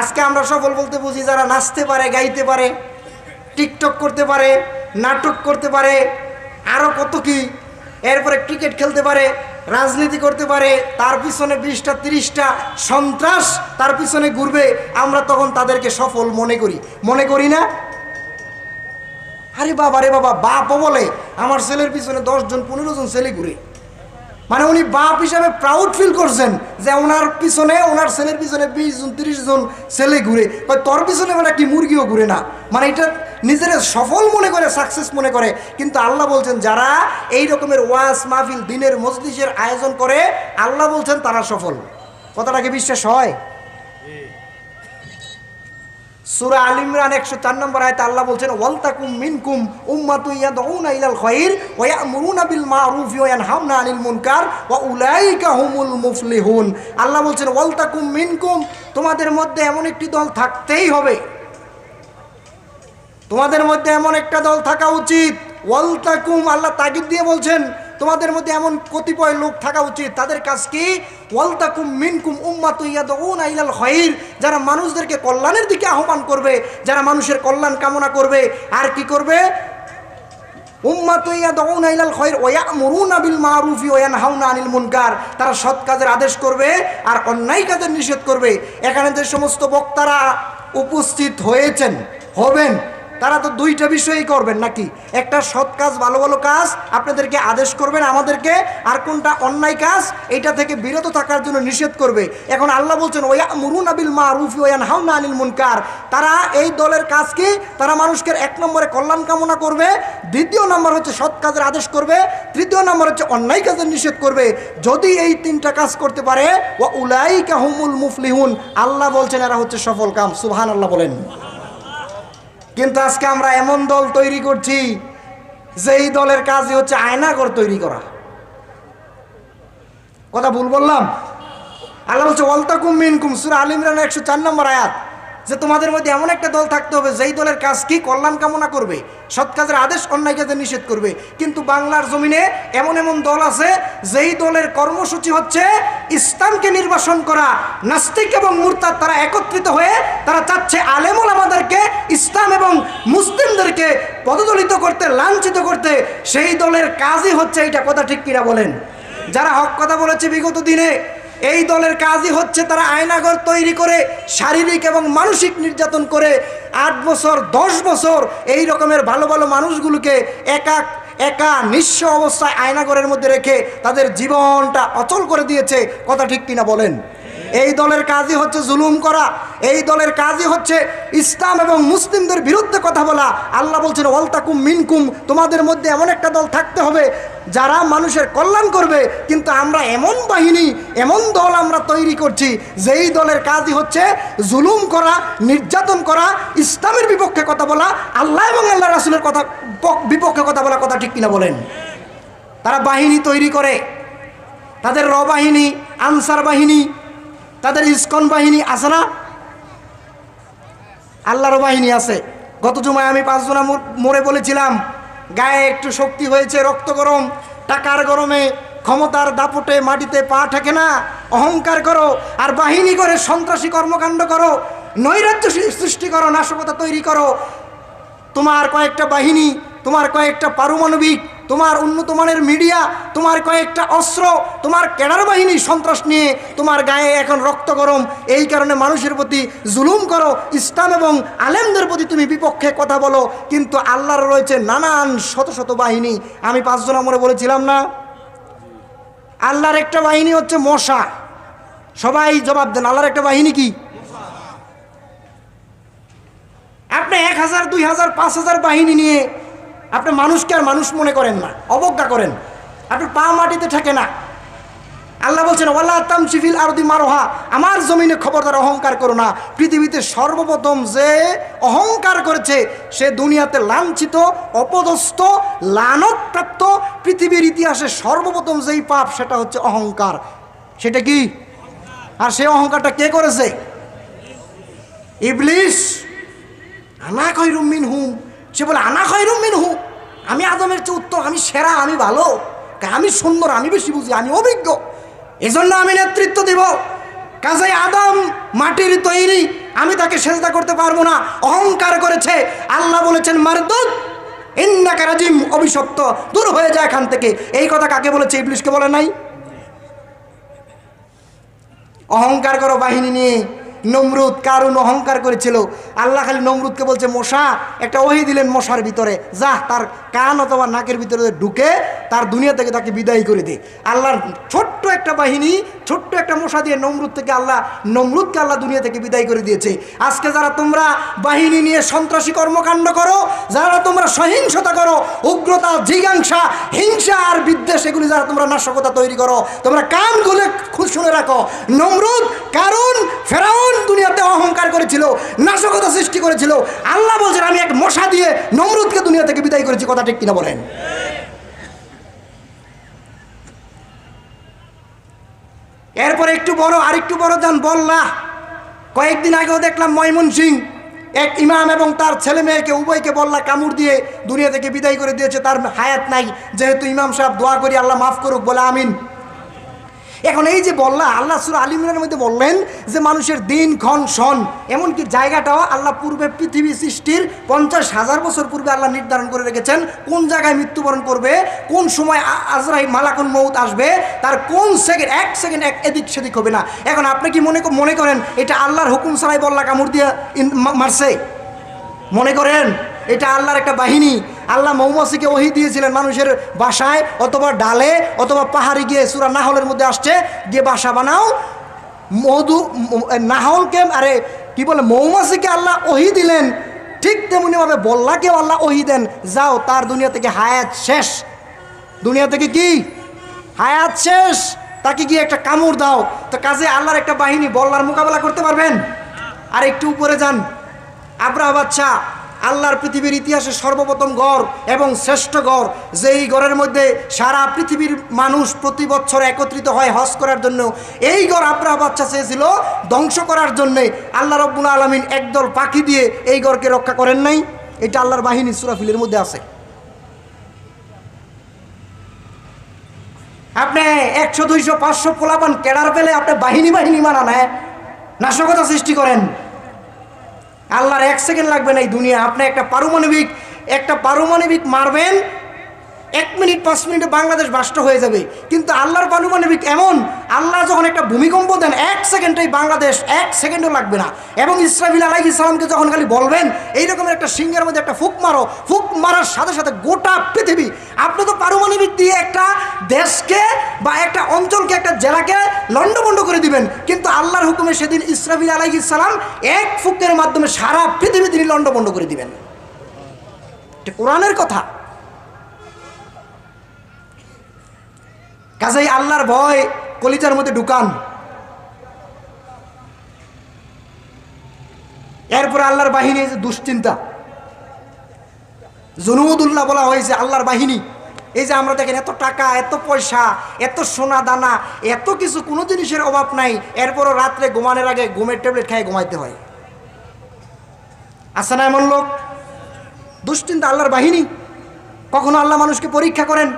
আজকে আমরা সফল বলতে বুঝি যারা নাচতে পারে, গাইতে পারে, টিকটক করতে পারে, নাটক করতে পারে আরও কত কি, এরপরে ক্রিকেট খেলতে পারে, রাজনীতি করতে পারে, তার পিছনে বিশটা, তিরিশটা সন্ত্রাস তার পিছনে ঘুরবে, আমরা তখন তাদেরকে সফল মনে করি। মনে করি না? আরে বাবা, রে বাবা, বাপও বলে, আমার ছেলের পিছনে দশজন, পনেরো জন ছেলে ঘুরে। মানে উনি বাপ হিসাবে প্রাউড ফিল করছেন যে ওনার পিছনে, ওনার ছেলের পিছনে বিশ জন, তিরিশ জন ছেলে ঘুরে। তোর পিছনে মানে কি মুরগিও ঘুরে না? মানে এটা নিজের সফল মনে করে সাকসেস মনে করে। কিন্তু আল্লাহ বলছেন, যারা এই রকমের ওয়াজ মাহফিল, দিনের মজলিসের আয়োজন করে, আল্লাহ বলছেন তারা সফল। কথাটাকে বিশ্বাস হয়? সুরা আল ইমরান একশো চার নম্বর আয়তে আল্লাহ বলছেন, ওয়ালতাকুম মিনকুম উম্মাতু ইয়াদউনা ইলাল খায়র ওয়া ইয়ামুরুনা বিল মারুফ ওয়া ইয়ানহাউনা আনিল মুনকার ওয়া উলাইকা হুমুল মুফলিহুন। আল্লাহ বলছেন, ওয়ালতাকুম মিনকুম, তোমাদের মধ্যে এমন একটি দল থাকতেই হবে। তোমাদের মধ্যে এমন একটা দল থাকা উচিত। ওয়ালতাকুম, আল্লাহ তাগিদ দিয়ে বলছেন তোমাদের মধ্যে এমন কতিপয় লোক থাকা উচিত। তাদের কাজ কি? ওয়ালতাকুম মিনকুম উম্মাতু ইয়াদউনা ইলাল খায়র যারা মানুষদেরকে কল্যাণের দিকে আহ্বান করবে, যারা মানুষের কল্যাণ কামনা করবে, আর কি করবে? তারা সৎ কাজের আদেশ করবে আর অন্যায় কাজের নিষেধ করবে। এখানে যে সমস্ত বক্তারা উপস্থিত হয়েছেন, হবেন তারা তো দুইটা বিষয়ই করবেন নাকি? একটা সৎ কাজ, ভালো ভালো কাজ, আপনাদেরকে আদেশ করবেন আমাদেরকে, আর কোনটা অন্যায় কাজ এটা থেকে বিরত থাকার জন্য নিষেধ করবে। এখন আল্লাহ বলছেন ওয়া মুরুন আবিল মা রুফি ওয়ান হাউনা আনিল মুনকার। তারা এই দলের কাজ কি? তারা মানুষকে এক নম্বরে কল্যাণ কামনা করবে, দ্বিতীয় নম্বর হচ্ছে সৎ কাজের আদেশ করবে, তৃতীয় নম্বর হচ্ছে অন্যায় কাজের নিষেধ করবে। যদি এই তিনটা কাজ করতে পারে ও উলাইকা হুমুল মুফলিহুন। আল্লাহ বলছেন, এরা হচ্ছে সফল কাম। সুবহান আল্লাহ বলেন। কিন্তু আজকে আমরা এমন দল তৈরি করছি, যেই দলের কাজই হচ্ছে আয়নাঘর তৈরি করা। কথা ভুল বললাম? আল্লাহ বলছে অলতা মিনকুম, সুরা আলিমরান একশো চার নম্বর আয়াত। যে তোমাদের মধ্যে এমন একটা দল থাকতে হবে, যেই দলের কাজ কি কল্যাণ কামনা করবে, সৎ কাজের আদেশ অন্যায় কাজে নিষেধ করবে। কিন্তু বাংলার জমিনে এমন এমন দল আছে, যেই দলের কর্মসূচি হচ্ছে ইসলামকে নির্বাসন করা। নাস্তিক এবং মুরতাদ তারা একত্রিত হয়ে তারা চাচ্ছে আলেমুল আমাদেরকে ইসলাম এবং মুসলিমদেরকে পদদলিত করতে, লাঞ্ছিত করতে। সেই দলের কাজই হচ্ছে এইটা, কথা ঠিক কিনা বলেন? যারা হক কথা বলেছে বিগত দিনে এই দলের কাজই হচ্ছে তারা আয়নাঘর তৈরি করে শারীরিক এবং মানসিক নির্যাতন করে আট বছর, দশ বছর এই রকমের ভালো ভালো মানুষগুলোকে একা একা নিঃস্ব অবস্থায় আয়নাঘরের মধ্যে রেখে তাদের জীবনটা অচল করে দিয়েছে, কথা ঠিক কিনা বলেন? এই দলের কাজই হচ্ছে জুলুম করা, এই দলের কাজই হচ্ছে ইসলাম এবং মুসলিমদের বিরুদ্ধে কথা বলা। আল্লাহ বলছেন, ওয়ালতাকুম মিনকুম তোমাদের মধ্যে এমন একটা দল থাকতে হবে যারা মানুষের কল্যাণ করবে। কিন্তু আমরা এমন বাহিনী, এমন দল আমরা তৈরি করছি, যেই দলের কাজই হচ্ছে জুলুম করা, নির্যাতন করা, ইসলামের বিপক্ষে কথা বলা, আল্লাহ এবং আল্লাহ রাসুলের কথা, বিপক্ষে কথা বলা কথা ঠিক কিনা বলেন? তারা বাহিনী তৈরি করে। তাদের র বাহিনী, আনসার বাহিনী তাদের ইস্কন বাহিনী আছে না? আল্লাহর বাহিনী আছে। গত জুমায় আমি পাঁচজনা মরে বলেছিলাম, গায়ে একটু শক্তি হয়েছে, রক্ত গরম, টাকার গরমে, ক্ষমতার দাপটে মাটিতে পা ঠেকে না, অহংকার করো, আর বাহিনী করে সন্ত্রাসী কর্মকাণ্ড করো, নৈরাজ্য সৃষ্টি করো, নাশকতা তৈরি করো। তোমার কয়েকটা বাহিনী, তোমার কয়েকটা পারমাণবিক তোমার উন্নত মানের মিডিয়া, তোমার কয়েকটা অস্ত্র, তোমার ক্যাডার বাহিনী সন্ত্রাস নিয়ে তোমার গায়ে এখন রক্ত গরম। এই কারণে মানুষের প্রতি জুলুম করো, ইসলাম এবং আলেমদের প্রতি তুমি বিপক্ষে কথা বলো। কিন্তু আল্লাহর রয়েছে নানান শত শত বাহিনী। আমি পাঁচজন আমরা বলেছিলাম না? আল্লাহর একটা বাহিনী হচ্ছে মশা। সবাই জবাব দেন, আল্লাহর একটা বাহিনী কি? আপনি এক হাজার, দুই হাজার, পাঁচ হাজার বাহিনী নিয়ে আপনি মানুষকে আর মানুষ মনে করেন না, অবজ্ঞা করেন। আপনি পা মাটিতে থাকে না। আল্লাহ বলছেন ওয়াল্লা তামসিফিল আরদি মারোহা আমার জমিনে খবরদার অহংকার করো না। পৃথিবীতে সর্বপ্রথম যে অহংকার করেছে, সে দুনিয়াতে লাঞ্ছিত, অপদস্থ, লানতপ্রাপ্ত, পৃথিবীর ইতিহাসে সর্বপ্রথম যেই পাপ, সেটা হচ্ছে অহংকার। সেটা কি? আর সেই অহংকারটা কে করেছে? ইবলিশ আনা খৈরুম মিন হুম সে বলে, আনা খৈরুম মিন হুম আমি আদমের চেয়ে উত্তর আমি সেরা, আমি ভালো। আমি সুন্দর, আমি বেশি বুঝি, আমি অভিজ্ঞ। এজন্য আমি নেতৃত্ব দিব। কাজে আদম মাটির তৈরি, আমি তাকে সেজদা করতে পারব না। অহংকার করেছে। আল্লাহ বলেছেন, মারদুদ, ইন্নাকা রাজিম। অভিশপ্ত, দূর হয়ে যায় এখান থেকে। এই কথা কাকে বলেছে? ইবলিশকে বলে নাই? অহংকার করো বাহিনী নিয়ে। নমরুদ কারুন অহংকার করেছিল? আল্লাহ খালি নমরুদকে বলছে, মশা, একটা ওহি দিলেন মশার ভিতরে। যাহ তার কান অথবা নাকের ভিতরে ঢুকে তার দুনিয়া থেকে তাকে বিদায় করে দে। আল্লাহর ছোট্ট একটা বাহিনী, ছোট্ট একটা মশা দিয়ে নমরুদ থেকে আল্লাহ, নমরুদকে আল্লাহ দুনিয়া থেকে বিদায় করে দিয়েছে। আজকে যারা তোমরা বাহিনী নিয়ে সন্ত্রাসী কর্মকাণ্ড করো, যারা তোমরা সহিংসতা করো, উগ্রতা, জিজ্ঞাসা, হিংসা আর বিদ্বেষ, এগুলি যারা তোমরা নাশকতা তৈরি করো, তোমরা কান খুলে খুব শুনে রাখো। নমরুদ কারণ ফেরাউন দুনিয়াতে অহংকার করেছিল, নাশকতা সৃষ্টি করেছিল। আল্লাহ বলছেন, আমি এক মশা দিয়ে নমরুদকে দুনিয়া থেকে বিদায় করেছি। কথা ঠিক কিনা বলেন? এরপরে একটু বড়, আর একটু বড় যান, বললা। কয়েকদিন আগেও দেখলাম ময়মন সিং এক ইমাম এবং তার ছেলে মেয়েকে, উভয়কে বললা কামড় দিয়ে দুনিয়া থেকে বিদায় করে দিয়েছে। তার হায়াত নাই। যেহেতু ইমাম সাহেব দোয়া করি, আল্লাহ মাফ করুক, বলে আমিন। এখন এই যে বললা, আল্লাহ সুর আলিমের মধ্যে বললেন যে মানুষের দিন, ক্ষণ, সন, এমনকি জায়গাটাও আল্লাহ পূর্বে পৃথিবী সৃষ্টির পঞ্চাশ হাজার বছর পূর্বে আল্লাহ নির্ধারণ করে রেখেছেন। কোন জায়গায় মৃত্যুবরণ করবে? কোন সময় আজরাই মালাকুন মৌত আসবে? তার কোন সেকেন্ড, এক সেকেন্ড, এক এদিক সেদিক হবে না। এখন আপনি কি মনে মনে করেন এটা আল্লাহর হুকুম সারাই বল্লা কামড় দিয়ে মারছে? মনে করেন? এটা আল্লাহর একটা বাহিনী। আল্লাহ মৌমাছিকে ওহি দিয়েছিলেন মানুষের বাসায়, অথবা ডালে, অথবা পাহাড়ে গিয়ে সুরা নাহলের মধ্যে আসছে, গিয়ে বাসা বানাও। মধু নাহলকে, আরে, কি বলে, মৌমাছিকে আল্লাহ ওহি দিলেন। ঠিক তেমনিভাবে বল্লাকেও আল্লাহ ওহি দেন। যাও, তার দুনিয়া থেকে হায়াত শেষ। দুনিয়া থেকে কি? হায়াত শেষ। তাকে গিয়ে একটা কামড় দাও। তো কাজে আল্লাহর একটা বাহিনী বল্লার মোকাবেলা করতে পারবেন? আর একটু উপরে যান। আব্রাহ বাচ্চা আল্লাহর পৃথিবীর ইতিহাসে সর্বপ্রথম গড় এবং শ্রেষ্ঠ গড়, যেই গড়ের মধ্যে সারা পৃথিবীর মানুষ প্রতি বছর একত্রিত হয় হজ করার জন্য, এই গড় আব্রাহ বাচ্চা চেয়েছিল ধ্বংস করার জন্যে। আল্লাহ রব্বুল আলমিন একদল পাখি দিয়ে এই গড়কে রক্ষা করেন নাই। এটা আল্লাহর বাহিনী সুরাফিলের মধ্যে আছে। আপনি একশো, দুইশো, পাঁচশো পোলাপান কেডার পেলে আপনি বাহিনী বাহিনী মানান হ্যাঁ? নাশকতা সৃষ্টি করেন। আল্লাহর এক সেকেন্ড লাগবে না এই দুনিয়া। আপনি একটা পারমাণবিক একটা পারমাণবিক মারবেন এক মিনিট, পাঁচ মিনিটে বাংলাদেশ বাষ্ট হয়ে যাবে। কিন্তু আল্লাহর পারমাণবিক এমন, আল্লাহ যখন একটা ভূমিকম্প দেন, এক সেকেন্ডেই বাংলাদেশ এক সেকেন্ডও লাগবে না। এবং ইসরাফিল আলাই ইসলামকে যখন খালি বলবেন, এই রকমের একটা সিংহের মধ্যে একটা ফুক মারো, ফুক মারার সাথে সাথে গোটা পৃথিবী, আপনি তো পারমাণবিক দিয়ে একটা দেশকে বা একটা অঞ্চলকে, একটা জেলাকে লণ্ডভণ্ড করে দিবেন। কিন্তু আল্লাহর হুকুমে সেদিন ইসরাফিল আলাই ইসলাম এক ফুকের মাধ্যমে সারা পৃথিবী তিনি লণ্ডভণ্ড করে দিবেন। কোরআনের কথা। কাজেই আল্লাহর ভয় কলিজার মধ্যে ঢুকান। এরপরে আল্লাহর বাহিনী যে দুশ্চিন্তা। জনুদুল্লাহ বলা হয়েছে আল্লাহর বাহিনী, এই যে আমরা দেখেন এত টাকা, এত পয়সা, এত সোনা দানা, এত কিছু, কোনো জিনিসের অভাব নাই। এরপরও রাত্রে ঘুমানোর আগে ঘুমের ট্যাবলেট খাই ঘুমাইতে হয়। আছে না এমন লোক? দুশ্চিন্তা আল্লাহর বাহিনী? কখনো আল্লাহ মানুষকে পরীক্ষা করেন?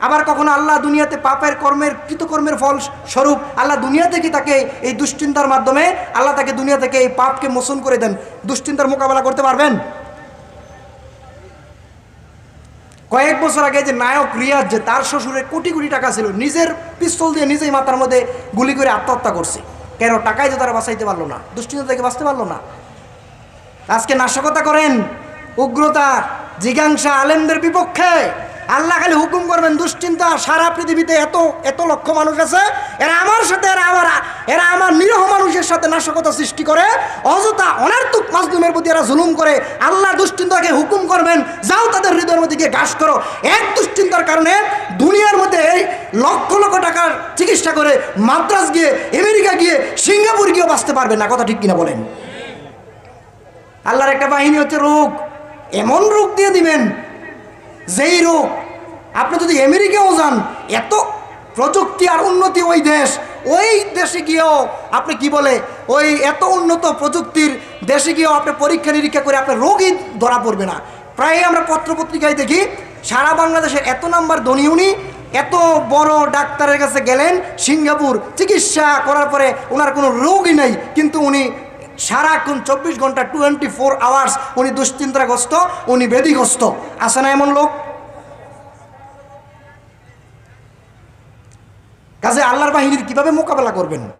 আবার কখনো আল্লাহ দুনিয়াতে পাপের কর্মের, কৃতকর্মের ফল স্বরূপ আল্লাহ দুনিয়া থেকে তাকে এই দুশ্চিন্তার মাধ্যমে, আল্লাহ তাকে দুনিয়া থেকে এই পাপকে মোচন করে দেন? দুশ্চিন্তার মোকাবেলা করতে পারবেন? কয়েক বছর আগে যে নায়ক রিয়াজ, যে তার শ্বশুরের কোটি কোটি টাকা ছিল, নিজের পিস্তল দিয়ে নিজেই মাথার মধ্যে গুলি করে আত্মহত্যা করছে। কেন? টাকায় যে তারা বাঁচাইতে পারল না। দুশ্চিন্তা থেকে বাঁচতে পারল না। আজকে নাশকতা করেন উগ্রতা জিজ্ঞাসা আলেমদের বিপক্ষে। আল্লাহ খালি হুকুম করবেন, দুশ্চিন্তা সারা পৃথিবীতে এত এত লক্ষ মানুষ আছে, এরা আমার সাথে, এরা আমার এরা আমার নিরহ মানুষের সাথে নাশকতা সৃষ্টি করে, অযথা অনার্থক মাজলুমের প্রতি এরা জুলুম করে, আল্লাহ দুশ্চিন্তাকে হুকুম করবেন, যাও তাদের হৃদয়ের মধ্যে গিয়ে ঘাস করো। এক দুশ্চিন্তার কারণে দুনিয়ার মধ্যে এই লক্ষ লক্ষ টাকার চিকিৎসা করে মাদ্রাস গিয়ে, আমেরিকা গিয়ে, সিঙ্গাপুর গিয়েও বাঁচতে পারবে না, কথা ঠিক কিনা বলেন। আল্লাহর একটা বাহিনী হচ্ছে রোগ, এমন রোগ দিয়ে দিবেন যেই রোগ আপনি যদি আমেরিকাও যান, এত প্রযুক্তি আর উন্নতি ওই দেশ, ওই দেশে গিয়েও আপনি কি বলে, ওই এত উন্নত প্রযুক্তির দেশে গিয়েও আপনি পরীক্ষা নিরীক্ষা করে আপনার রোগই ধরা পড়বে না। প্রায় আমরা পত্রপত্রিকায় দেখি, সারা বাংলাদেশের এত নাম্বার ধনী উনি, এত বড় ডাক্তারের কাছে গেলেন, সিঙ্গাপুর চিকিৎসা করার পরে ওনার কোনো রোগই নেই, কিন্তু উনি সারাক্ষণ চব্বিশ ঘণ্টা টোয়েন্টি ফোর আওয়ার্স উনি দুশ্চিন্তাগ্রস্ত, উনি বেদিগ্রস্ত আছে না এমন লোক? কাজে আল্লাহর বাহিনীর কীভাবে মোকাবেলা করবেন?